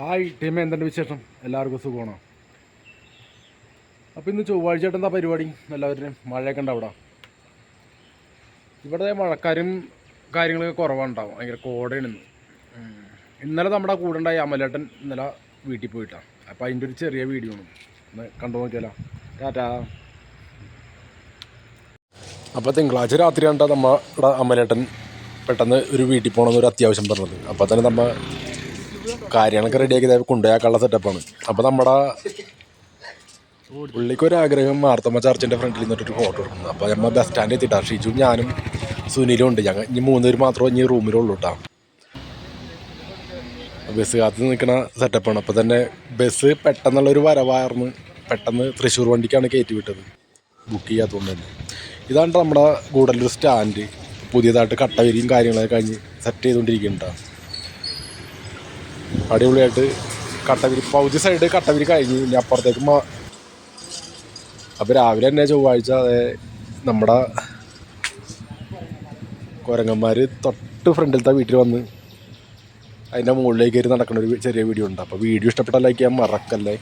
Hi ടീമേ എന്തുണ്ട് വിശേഷം? എല്ലാവർക്കും സുഖമാണോ? അപ്പോൾ ഇന്ന് ചൊവ്വാഴ്ച ആയിട്ട് എന്താ പരിപാടി? എല്ലാവരും മഴയൊക്കെ ഉണ്ട് അവിടെ? ഇവിടെ മഴക്കാരും കാര്യങ്ങളൊക്കെ കുറവുണ്ടാവും ഭയങ്കര കോടയാണ് ഇന്ന്. ഇന്നലെ നമ്മുടെ കൂടെ ഉണ്ടായ അമലേട്ടൻ ഇന്നലെ വീട്ടിൽ പോയിട്ടാണ് അപ്പോൾ അതിന്റെ ഒരു ചെറിയ വീഡിയോ ആണ്. ഒന്ന് കണ്ടു നോക്കിയാലോ. ടാറ്റാ. അപ്പോൾ തിങ്കളാഴ്ച രാത്രിയാണ് നമ്മുടെ അമലേട്ടൻ പെട്ടെന്ന് ഒരു വീട്ടിൽ പോകണമെന്നൊരു അത്യാവശ്യം പറഞ്ഞത്. അപ്പോൾ തന്നെ നമ്മ കാര്യങ്ങളൊക്കെ റെഡിയാക്കി കൊണ്ടുപോയാക്കാനുള്ള സെറ്റപ്പാണ് അപ്പോൾ നമ്മുടെ പുള്ളിക്കൊരാഗ്രഹം മാർത്തമ്മ ചർച്ചിന്റെ ഫ്രണ്ടിൽ നിന്നിട്ടൊരു ഫോട്ടോ എടുക്കുന്നത് അപ്പോൾ നമ്മൾ ബസ് സ്റ്റാൻഡിൽ എത്തിയിട്ടാ ഷീജു ഞാനും സുനിലും ഉണ്ട്. ഞങ്ങൾ ഇനി മൂന്നുപേര് മാത്രമേ ഇനി റൂമിലുള്ളൂ കേട്ടോ ബസ് കാത്ത് നിൽക്കുന്ന സെറ്റപ്പാണ് അപ്പോൾ തന്നെ ബസ് പെട്ടെന്നുള്ളൊരു വരവായിരുന്നു പെട്ടെന്ന് തൃശ്ശൂർ വണ്ടിക്കാണ് കയറ്റി വിട്ടത്. ബുക്ക് ചെയ്യാത്തതുകൊണ്ട് തന്നെ. ഇതാണ് നമ്മുടെ ഗൂഡല്ലൂർ സ്റ്റാൻഡ് പുതിയതായിട്ട് കട്ടവരിയും കാര്യങ്ങളൊക്കെ കഴിഞ്ഞ് സെറ്റ് ചെയ്തുകൊണ്ടിരിക്കുന്നുണ്ടാ അടിപൊളിയായിട്ട് കട്ടവിരി പൗതി സൈഡ് കട്ടവിരി കഴിഞ്ഞു. ഇനി അപ്പുറത്തേക്ക് മാ അപ്പോൾ രാവിലെ തന്നെ ചൊവ്വാഴ്ച അതെ നമ്മുടെ കുരങ്ങന്മാർ തൊട്ട് ഫ്രണ്ടിലത്തെ വീട്ടിൽ വന്ന് അതിന്റെ മുകളിലേക്ക് കയറി നടക്കുന്ന ഒരു ചെറിയ വീഡിയോ ഉണ്ട്. അപ്പോൾ വീഡിയോ ഇഷ്ടപ്പെട്ടാൽ ലൈക്ക് ചെയ്യാൻ മറക്കല്ലേ.